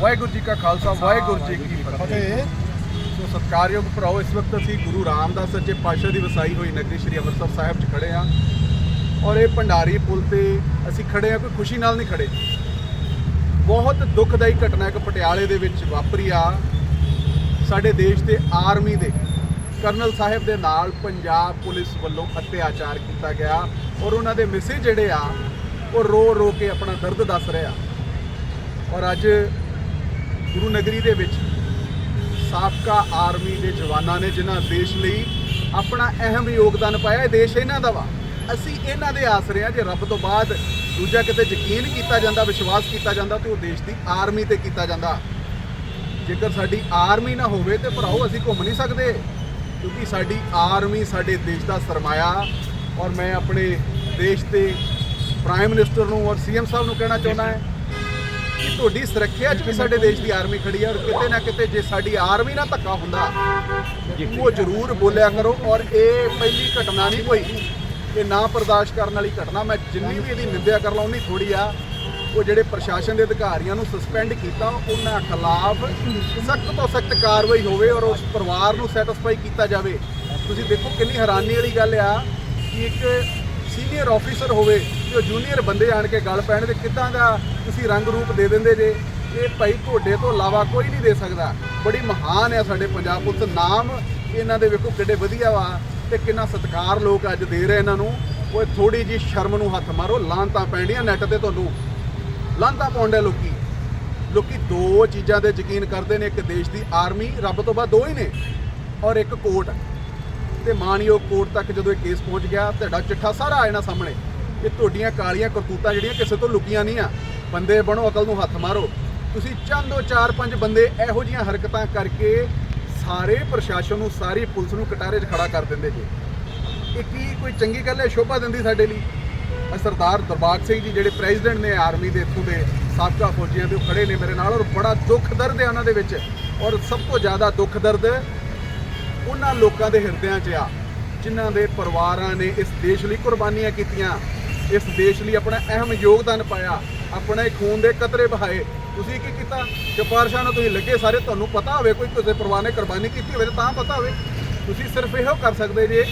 ਵਾਹਿਗੁਰੂ ਜੀ ਕਾ ਖਾਲਸਾ, ਵਾਹਿਗੁਰੂ ਜੀ ਕੀ ਫਤਿਹ। ਸੋ ਸਤਿਕਾਰਯੋਗ ਭਰਾਓ, ਇਸ ਵਕਤ ਅਸੀਂ ਗੁਰੂ ਰਾਮਦਾਸ ਸੱਚੇ ਪਾਤਸ਼ਾਹ ਦੀ ਵਸਾਈ ਹੋਈ ਨਗਰੀ ਸ੍ਰੀ ਅੰਮ੍ਰਿਤਸਰ ਸਾਹਿਬ 'ਚ ਖੜੇ ਹਾਂ ਔਰ ਇਹ ਭੰਡਾਰੀ ਪੁਲ ਤੇ ਅਸੀਂ ਖੜੇ ਹਾਂ, ਕੋਈ ਖੁਸ਼ੀ ਨਾਲ ਨਹੀਂ ਖੜੇ ਬਹੁਤ ਦੁਖਦਾਈ ਘਟਨਾ ਇੱਕ ਪਟਿਆਲੇ ਦੇ ਵਿੱਚ ਵਾਪਰੀ ਆ। ਸਾਡੇ ਦੇਸ਼ ਦੇ ਆਰਮੀ ਦੇ ਕਰਨਲ ਸਾਹਿਬ ਦੇ ਨਾਲ ਪੰਜਾਬ ਪੁਲਿਸ ਵੱਲੋਂ ਅਤਿਆਚਾਰ ਕੀਤਾ ਗਿਆ ਔਰ ਉਹਨਾਂ ਦੇ ਮਿਸੇ ਜਿਹੜੇ ਆ, ਉਹ ਰੋ ਰੋ ਕੇ ਆਪਣਾ ਦਰਦ ਦੱਸ ਰਹੇ ਆ। ਔਰ ਅੱਜ ਗੁਰੂ ਨਗਰੀ ਦੇ ਵਿੱਚ ਸਾਬਕਾ ਆਰਮੀ ਦੇ ਜਵਾਨਾਂ ਨੇ ਜਿਨ੍ਹਾਂ ਦੇਸ਼ ਲਈ ਆਪਣਾ ਅਹਿਮ ਯੋਗਦਾਨ ਪਾਇਆ, ਇਹ ਦੇਸ਼ ਇਹਨਾਂ ਦਾ ਵਾ। ਅਸੀਂ ਇਹਨਾਂ ਦੇ ਆਸਰੇ ਆ ਜੇ ਰੱਬ ਤੋਂ ਬਾਅਦ ਦੂਜਾ ਕਿਤੇ ਯਕੀਨ ਕੀਤਾ ਜਾਂਦਾ, ਵਿਸ਼ਵਾਸ ਕੀਤਾ ਜਾਂਦਾ, ਤੇ ਉਹ ਦੇਸ਼ ਦੀ ਆਰਮੀ ਤੇ ਕੀਤਾ ਜਾਂਦਾ। ਜੇਕਰ ਸਾਡੀ ਆਰਮੀ ਨਾ ਹੋਵੇ ਤੇ ਭਰਾਓ, ਅਸੀਂ ਘੁੰਮ ਨਹੀਂ ਸਕਦੇ, ਕਿਉਂਕਿ ਸਾਡੀ ਆਰਮੀ ਸਾਡੇ ਦੇਸ਼ ਦਾ ਸਰਮਾਇਆ ਔਰ ਮੈਂ ਆਪਣੇ ਦੇਸ਼ ਦੇ ਪ੍ਰਾਈਮ ਮਿਨਿਸਟਰ ਨੂੰ ਔਰ ਸੀਐਮ ਸਾਹਿਬ ਨੂੰ ਕਹਿਣਾ ਚਾਹੁੰਦਾ ਹਾਂ। ਕਿ ਤੁਹਾਡੀ ਸੁਰੱਖਿਆ 'ਚ ਵੀ ਸਾਡੇ ਦੇਸ਼ ਦੀ ਆਰਮੀ ਖੜੀ ਹੈ ਔਰ ਕਿਤੇ ਨਾ ਕਿਤੇ ਜੇ ਸਾਡੀ ਆਰਮੀ ਨਾਲ ਧੱਕਾ ਹੁੰਦਾ ਉਹ ਜ਼ਰੂਰ ਬੋਲਿਆ ਕਰੋ ਔਰ ਇਹ ਪਹਿਲੀ ਘਟਨਾ ਨਹੀਂ ਕੋਈ ਇਹ ਨਾ ਬਰਦਾਸ਼ਤ ਕਰਨ ਵਾਲੀ ਘਟਨਾ ਮੈਂ ਜਿੰਨੀ ਵੀ ਇਹਦੀ ਨਿੰਦਿਆ ਕਰ ਲਾਂ ਉਨੀ ਥੋੜੀ ਆ। ਉਹ ਜਿਹੜੇ ਪ੍ਰਸ਼ਾਸਨ ਦੇ ਅਧਿਕਾਰੀਆਂ ਨੂੰ ਸਸਪੈਂਡ ਕੀਤਾ ਉਹਨਾਂ ਖਿਲਾਫ ਸਖਤ ਤੋਂ ਸਖਤ ਕਾਰਵਾਈ ਹੋਵੇ ਔਰ ਉਸ ਪਰਿਵਾਰ ਨੂੰ ਸੈਟੀਸਫਾਈ ਕੀਤਾ ਜਾਵੇ। ਤੁਸੀਂ ਦੇਖੋ ਕਿੰਨੀ ਹੈਰਾਨੀ ਵਾਲੀ ਗੱਲ ਆ ਕਿ ਇੱਕ ਸੀਨੀਅਰ ਆਫੀਸਰ ਹੋਵੇ ਤੇ ਉਹ ਜੂਨੀਅਰ ਬੰਦੇ ਆਣ ਕੇ ਗੱਲ ਪੈਣ ਤੇ ਕਿੱਦਾਂ ਦਾ ਤੁਸੀਂ ਰੰਗ ਰੂਪ ਦੇ ਦਿੰਦੇ ਜੇ, ਇਹ ਭਾਈ ਤੁਹਾਡੇ ਤੋਂ ਇਲਾਵਾ ਕੋਈ ਨਹੀਂ ਦੇ ਸਕਦਾ। ਬੜੀ ਮਹਾਨ ਆ ਸਾਡੇ ਪੰਜਾਬ ਪੁਲਿਸ, ਨਾਮ ਇਹਨਾਂ ਦੇ ਵੇਖੋ ਕਿੱਡੇ ਵਧੀਆ ਵਾ ਤੇ ਕਿੰਨਾ ਸਤਿਕਾਰ ਲੋਕ ਅੱਜ ਦੇ ਰਹੇ ਇਹਨਾਂ ਨੂੰ। ਉਹ ਥੋੜੀ ਜੀ ਸ਼ਰਮ ਨੂੰ ਹੱਥ ਮਾਰੋ, ਲਾਂਤਾਂ ਪੈਣੀਆਂ ਨੈਟ ਤੇ ਤੁਹਾਨੂੰ। ਲਾਂਤਾਂ ਪਾਉਂਦੇ ਲੋਕੀ। ਲੋਕੀ ਦੋ ਚੀਜ਼ਾਂ ਤੇ ਯਕੀਨ ਕਰਦੇ ਨੇ, ਇੱਕ ਦੇਸ਼ ਦੀ ਆਰਮੀ, ਰੱਬ ਤੋਂ ਬਾਅਦ ਦੋ ਹੀ ਨੇ, ਔਰ ਇੱਕ ਕੋਰਟ। ਤੇ ਮਾਨਯੋਗ ਕੋਰਟ ਤੱਕ ਜਦੋਂ ਇਹ ਕੇਸ ਪਹੁੰਚ ਗਿਆ, ਤੁਹਾਡਾ ਚਿੱਠਾ ਸਾਰਾ ਆ ਜਾਣਾ ਸਾਹਮਣੇ। ਇਹ ਤੁਹਾਡੀਆਂ ਕਾਲੀਆਂ ਕਰਤੂਤਾਂ ਜਿਹੜੀਆਂ ਕਿਸੇ ਤੋਂ ਲੁਕੀਆਂ ਨਹੀਂ ਆ। ਬੰਦੇ ਬਣੋ, ਅਕਲ ਨੂੰ ਹੱਥ ਮਾਰੋ। ਤੁਸੀਂ ਚੰਦੋ ਚਾਰ ਪੰਜ ਬੰਦੇ ਇਹੋ ਜੀਆਂ ਹਰਕਤਾਂ ਕਰਕੇ ਸਾਰੇ ਪ੍ਰਸ਼ਾਸਨ ਨੂੰ, ਸਾਰੀ ਪੁਲਿਸ ਨੂੰ ਕਟਾਰੇ 'ਚ ਖੜਾ ਕਰ ਦਿੰਦੇ ਜੀ। ਇਹ ਕੀ ਕੋਈ ਚੰਗੀ ਗੱਲ ਹੈ? ਸ਼ੋਭਾ ਦਿੰਦੀ ਸਾਡੇ ਲਈ। ਸਰਦਾਰ ਦਰਬਾਗ ਸਿੰਘ ਜੀ ਜਿਹੜੇ ਪ੍ਰੈਜ਼ੀਡੈਂਟ ਨੇ ਆਰਮੀ ਦੇ ਇੱਥੋਂ ਦੇ ਸਾਬਕਾ ਫੌਜੀਆਂ ਦੇ, ਉਹ ਖੜੇ ਨੇ ਮੇਰੇ ਨਾਲ ਔਰ ਬੜਾ ਦੁੱਖ ਦਰਦ ਹੈ ਉਹਨਾਂ ਦੇ ਵਿੱਚ। ਔਰ ਸਭ ਤੋਂ ਜ਼ਿਆਦਾ ਦੁੱਖ ਦਰਦ ਉਹਨਾਂ ਲੋਕਾਂ ਦੇ ਹਿਰਦਿਆਂ 'ਚ ਆ, ਜਿਨ੍ਹਾਂ ਦੇ ਪਰਿਵਾਰਾਂ ਨੇ ਇਸ ਦੇਸ਼ ਲਈ ਕੁਰਬਾਨੀਆਂ ਕੀਤੀਆਂ। ਇਸ ਦੇਸ਼ ਲਈ ਆਪਣਾ ਅਹਿਮ ਯੋਗਦਾਨ ਪਾਇਆ, ਆਪਣੇ ਖੂਨ ਦੇ ਕਤਰੇ ਬਹਾਏ ਤੁਸੀਂ ਕੀ ਕੀਤਾ? ਸਿਫਾਰਸ਼ਾਂ ਨਾਲ ਤੁਸੀਂ ਲੱਗੇ ਸਾਰੇ, ਤੁਹਾਨੂੰ ਪਤਾ ਹੋਵੇ, ਕੋਈ ਕਿਸੇ ਪਰਿਵਾਰ ਨੇ ਕੁਰਬਾਨੀ ਕੀਤੀ ਹੋਵੇ ਤਾਂ ਪਤਾ ਹੋਵੇ। ਤੁਸੀਂ ਸਿਰਫ ਇਹੋ ਕਰ ਸਕਦੇ ਜੇ,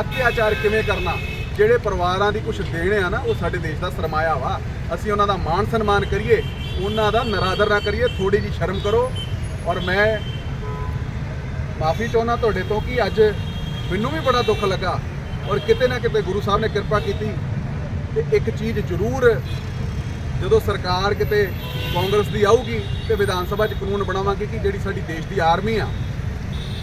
ਅਤਿਆਚਾਰ ਕਿਵੇਂ ਕਰਨਾ? ਜਿਹੜੇ ਪਰਿਵਾਰਾਂ ਦੀ ਕੁਝ ਦੇਣ ਆ ਨਾ, ਉਹ ਸਾਡੇ ਦੇਸ਼ ਦਾ ਸਰਮਾਇਆ ਵਾ। ਅਸੀਂ ਉਹਨਾਂ ਦਾ ਮਾਣ ਸਨਮਾਨ ਕਰੀਏ, ਉਹਨਾਂ ਦਾ ਨਰਾਦਰ ਨਾ ਕਰੀਏ ਥੋੜੀ ਜੀ ਸ਼ਰਮ ਕਰੋ। ਔਰ ਮੈਂ ਮਾਫੀ ਚਾਹੁੰਦਾ ਤੁਹਾਡੇ ਤੋਂ ਕਿ ਅੱਜ ਮੈਨੂੰ ਵੀ ਬੜਾ ਦੁੱਖ ਲੱਗਾ। ਔਰ ਕਿਤੇ ਨਾ ਕਿਤੇ ਗੁਰੂ ਸਾਹਿਬ ਨੇ ਕਿਰਪਾ ਕੀਤੀ। ਤੇ ਇੱਕ ਚੀਜ਼ ਜ਼ਰੂਰ ਜਦੋਂ ਸਰਕਾਰ ਕਿਤੇ ਕਾਂਗਰਸ ਦੀ ਆਊਗੀ ਤੇ ਵਿਧਾਨ ਸਭਾ 'ਚ ਕਾਨੂੰਨ ਬਣਾਵਾਂਗੇ ਕਿ ਜਿਹੜੀ ਸਾਡੀ ਦੇਸ਼ ਦੀ ਆਰਮੀ ਆ,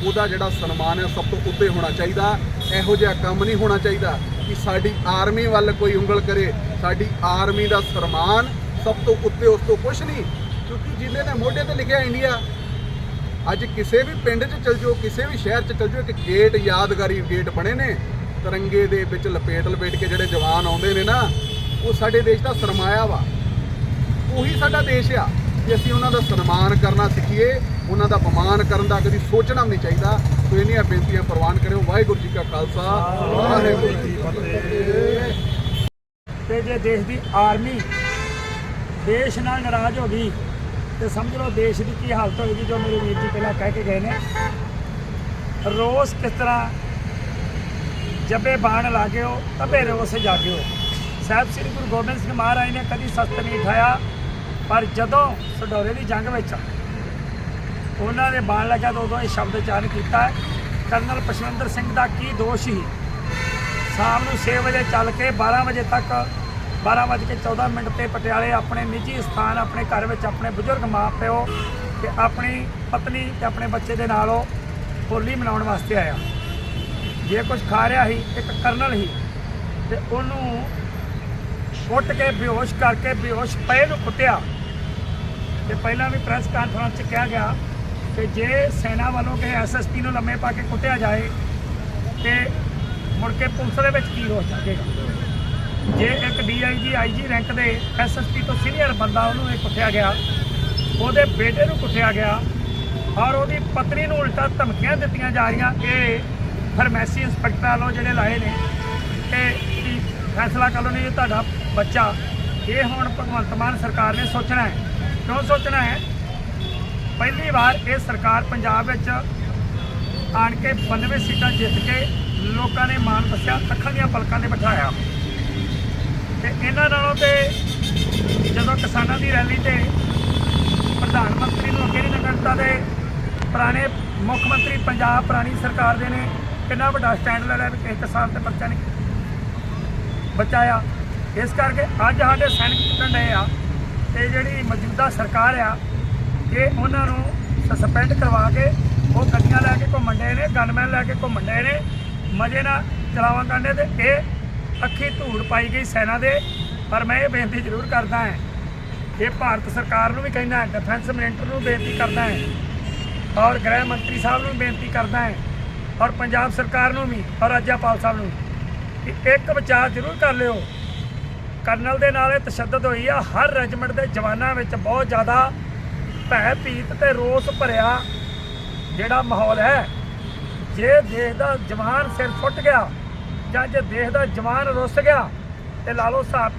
ਉਹਦਾ ਜਿਹੜਾ ਸਨਮਾਨ ਹੈ ਸਭ ਤੋਂ ਉੱਤੇ ਹੋਣਾ ਚਾਹੀਦਾ। ਇਹੋ ਜਿਹਾ ਕੰਮ ਨਹੀਂ ਹੋਣਾ ਚਾਹੀਦਾ ਕਿ ਸਾਡੀ ਆਰਮੀ ਵੱਲ ਕੋਈ ਉਂਗਲ ਕਰੇ। ਸਾਡੀ ਆਰਮੀ ਦਾ ਸਨਮਾਨ ਸਭ ਤੋਂ ਉੱਤੇ, ਉਸ ਤੋਂ ਕੁਝ ਨਹੀਂ, ਕਿਉਂਕਿ ਜਿੰਨੇ ਨੇ ਮੋਢੇ ਤੇ ਲਿਖਿਆ ਇੰਡੀਆ, ਅੱਜ ਕਿਸੇ ਵੀ ਪਿੰਡ 'ਚ ਚਲ ਜਾਓ, ਕਿਸੇ ਵੀ ਸ਼ਹਿਰ 'ਚ ਚਲ ਜਾਓ, ਇੱਕ ਗੇਟ ਯਾਦਗਾਰੀ ਗੇਟ ਬਣੇ ਨੇ। ਤਿਰੰਗੇ ਦੇ ਵਿੱਚ ਲਪੇਟ ਲਪੇਟ ਕੇ ਜਿਹੜੇ ਜਵਾਨ ਆਉਂਦੇ ਨੇ ਨਾ, ਉਹ ਸਾਡੇ ਦੇਸ਼ ਦਾ ਸਰਮਾਇਆ ਵਾ। ਉਹੀ ਸਾਡਾ ਦੇਸ਼ ਆ ਕਿ ਅਸੀਂ ਉਹਨਾਂ ਦਾ ਸਨਮਾਨ ਕਰਨਾ ਸਿੱਖੀਏ, ਉਹਨਾਂ ਦਾ ਅਪਮਾਨ ਕਰਨ ਦਾ ਕਦੀ ਸੋਚਣਾ ਨਹੀਂ ਚਾਹੀਦਾ। ਸੋ ਇੰਨੀਆਂ ਬੇਨਤੀਆਂ ਪ੍ਰਵਾਨ ਕਰਿਓ। ਵਾਹਿਗੁਰੂ ਜੀ ਕਾ ਖਾਲਸਾ। ਵਾਹਿਗੁਰੂ ਜੀ ਕੀ ਫਤਿਹ। ਤੇ ਜੇ ਦੇਸ਼ ਦੀ ਆਰਮੀ ਦੇਸ਼ ਨਾਲ ਨਾਰਾਜ਼ ਹੋ ਗਈ, ਤੇ ਸਮਝ ਲਓ ਦੇਸ਼ ਦੀ ਕੀ ਹਾਲਤ ਹੋਵੇਗੀ ਜੋ ਮੇਰੇ ਵੀਰ ਜੀ ਪਹਿਲਾਂ ਕਹਿ ਕੇ ਗਏ ਨੇ। ਰੋਜ਼ ਕਿਸ ਤਰ੍ਹਾਂ ਜੱਬੇ ਬਾਣ ਲਾਗਿਓ ਤਬੇ ਰੋਸ ਜਾਗਿਓ। ਸਾਹਿਬ ਸ੍ਰੀ ਗੁਰੂ ਗੋਬਿੰਦ ਸਿੰਘ ਮਹਾਰਾਜ ਨੇ ਕਦੀ ਸਸਤ ਨਹੀਂ ਖਾਇਆ ਪਰ ਜਦੋਂ ਸਡੋਰੇ ਦੀ ਜੰਗ ਵਿੱਚ ਉਹਨਾਂ ਦੇ ਬਾਣ ਲੱਗਾ ਤਾਂ ਉਦੋਂ ਇਹ ਸ਼ਬਦ ਉਚਾਰਨ ਕੀਤਾ ਕਰਨਲ ਪਸ਼ਵਿੰਦਰ ਸਿੰਘ ਦਾ ਕੀ ਦੋਸ਼ ਹੀ ਸ਼ਾਮ ਨੂੰ 6 ਵਜੇ ਚੱਲ ਕੇ 12 ਵਜੇ ਤੱਕ 12 ਵਜੇ ਕੇ 14 ਮਿੰਟ ਤੇ ਪਟਿਆਲੇ ਆਪਣੇ ਨਿੱਜੀ ਸਥਾਨ, ਆਪਣੇ ਘਰ ਵਿੱਚ ਆਪਣੇ ਬਜ਼ੁਰਗ ਮਾਂ ਪਿਓ ਤੇ ਆਪਣੀ ਪਤਨੀ ਤੇ ਆਪਣੇ ਬੱਚੇ ਦੇ ਨਾਲ ਉਹ ਹੋਲੀ ਮਨਾਉਣ ਵਾਸਤੇ ਆਇਆ। ਜੇ ਕੁਝ ਖਾ ਰਿਹਾ ਸੀ, ਇੱਕ ਕਰਨਲ ਸੀ, ਤੇ ਉਹਨੂੰ ਕੁੱਟ ਕੇ ਬੇਹੋਸ਼ ਕਰਕੇ ਬੇਹੋਸ਼ ਪਏ ਨੂੰ ਕੁੱਟਿਆ। ਤੇ ਪਹਿਲਾਂ ਵੀ ਪ੍ਰੈਸ ਕਾਨਫਰੰਸ 'ਚ ਕਿਹਾ ਗਿਆ ਕਿ ਜੇ ਸੈਨਾ ਵੱਲੋਂ ਕਿ ਐਸਐਸਪੀ ਨੂੰ ਲੰਮੇ ਪਾ ਕੇ ਕੁੱਟਿਆ ਜਾਏ, ਤੇ ਮੁੜ ਕੇ ਪੁਲਿਸ ਦੇ ਵਿੱਚ ਕੀ ਹੋ ਸਕੇਗਾ ਜੇ ਇੱਕ ਡੀਆਈਜੀ ਆਈਜੀ ਰੈਂਕ ਦੇ ਐਸਐਸਪੀ ਤੋਂ ਸੀਨੀਅਰ ਬੰਦਾ ਉਹਨੂੰ ਇਹ ਕੁੱਟਿਆ ਗਿਆ, ਉਹਦੇ ਬੇਟੇ ਨੂੰ ਕੁੱਟਿਆ ਗਿਆ, ਔਰ ਉਹਦੀ ਪਤਨੀ ਨੂੰ ਉਲਟਾ ਧਮਕੀਆਂ ਦਿੱਤੀਆਂ ਜਾ ਰਹੀਆਂ, ਇਹ ਫਾਰਮੇਸੀ ਇੰਸਪੈਕਟਰ ਵੱਲੋਂ ਜਿਹੜੇ ਲਾਏ ਨੇ ਕਿ ਕੀ ਫੈਸਲਾ ਕਰ ਲਓ, ਨਹੀਂ ਇਹ ਤੁਹਾਡਾ ਬੱਚਾ, ਇਹ ਹੁਣ ਭਗਵੰਤ ਮਾਨ ਸਰਕਾਰ ਨੇ ਸੋਚਣਾ ਹੈ। ਕਿਉਂ ਸੋਚਣਾ ਹੈ? ਪਹਿਲੀ ਵਾਰ ਇਹ ਸਰਕਾਰ ਪੰਜਾਬ ਵਿੱਚ ਆਣ ਕੇ 92 ਸੀਟਾਂ ਜਿੱਤ ਕੇ ਲੋਕਾਂ ਨੇ ਮਾਣ ਦੱਸਿਆ, ਅੱਖਾਂ ਦੀਆਂ ਪਲਕਾਂ ਤੇ ਬਿਠਾਇਆ। ਤੇ ਇਹਨਾਂ ਨਾਲੋਂ ਤੇ ਜਦੋਂ ਕਿਸਾਨਾਂ ਦੀ ਰੈਲੀ ਤੇ ਪ੍ਰਧਾਨ ਮੰਤਰੀ ਨੂੰ ਅੱਗੇ ਨਹੀਂ ਨਿਕਲਦਾ ਤੇ ਪੁਰਾਣੇ ਮੁੱਖ ਮੰਤਰੀ ਪੰਜਾਬ, ਪੁਰਾਣੀ ਸਰਕਾਰ ਦੇ ਨੇ ਕਿੰਨਾ ਵੱਡਾ ਸਟੈਂਡ ਲੈ ਲਿਆ ਵੀ ਕਿਸੇ ਕਿਸਾਨ ਤੇ ਬੱਚਾ ਨਹੀਂ ਬਚਾਇਆ। ਇਸ ਕਰਕੇ ਅੱਜ ਸਾਡੇ ਸੈਨਿਕ ਟੁੱਟਣ ਡਏ ਆ ਤੇ ਜਿਹੜੀ ਮੌਜੂਦਾ ਸਰਕਾਰ ਆ, ਇਹ ਉਹਨਾਂ ਨੂੰ ਸਸਪੈਂਡ ਕਰਵਾ ਕੇ ਉਹ ਗੱਡੀਆਂ ਲੈ ਕੇ ਘੁੰਮਣ ਡਏ ਨੇ ਗਨਮੈਨ ਲੈ ਕੇ ਘੁੰਮਣ ਡਏ ਨੇ, ਮਜੇ ਨਾਲ ਚਲਾਵਾ ਕਰਨੇ ਤੇ। ਇਹ ਅੱਖੀ ਧੂੜ ਪਾਈ ਗਈ ਸੈਨਾ ਦੇ, ਪਰ ਮੈਂ ਇਹ ਬੇਨਤੀ ਜ਼ਰੂਰ ਕਰਦਾ ਹਾਂ, ਇਹ ਭਾਰਤ ਸਰਕਾਰ ਨੂੰ ਵੀ ਕਹਿੰਦਾ ਡਿਫੈਂਸ ਮਿਨਿਸਟਰ ਨੂੰ ਬੇਨਤੀ ਕਰਦਾ ਹੈ, ਔਰ ਗ੍ਰਹਿ ਮੰਤਰੀ ਸਾਹਿਬ ਨੂੰ ਬੇਨਤੀ ਕਰਦਾ ਹੈ ਔਰ ਪੰਜਾਬ ਸਰਕਾਰ ਨੂੰ ਵੀ, ਔਰ ਰਾਜਪਾਲ ਸਾਹਿਬ ਨੂੰ ਕਿ ਇੱਕ ਵਿਚਾਰ ਜ਼ਰੂਰ ਕਰ ਲਿਓ। ਕਰਨਲ ਦੇ ਨਾਲ ਇਹ ਤਸ਼ੱਦਦ ਹੋਈ ਆ, ਹਰ ਰੈਜੀਮੈਂਟ ਦੇ ਜਵਾਨਾਂ ਵਿੱਚ ਬਹੁਤ ਜ਼ਿਆਦਾ ਭੈ ਭੀਤ ਤੇ ਰੋਸ ਭਰਿਆ ਜਿਹੜਾ ਮਾਹੌਲ ਹੈ। ਜੇ ਦੇਸ਼ ਦਾ ਜਵਾਨ ਸਿਰ ਫੁੱਟ ਗਿਆ ਜਾਂ ਜੇ ਦੇਸ਼ ਦਾ ਜਵਾਨ ਰੁੱਸ ਗਿਆ ਤੇ ਲਾ ਲਓ ਹਿਸਾਬ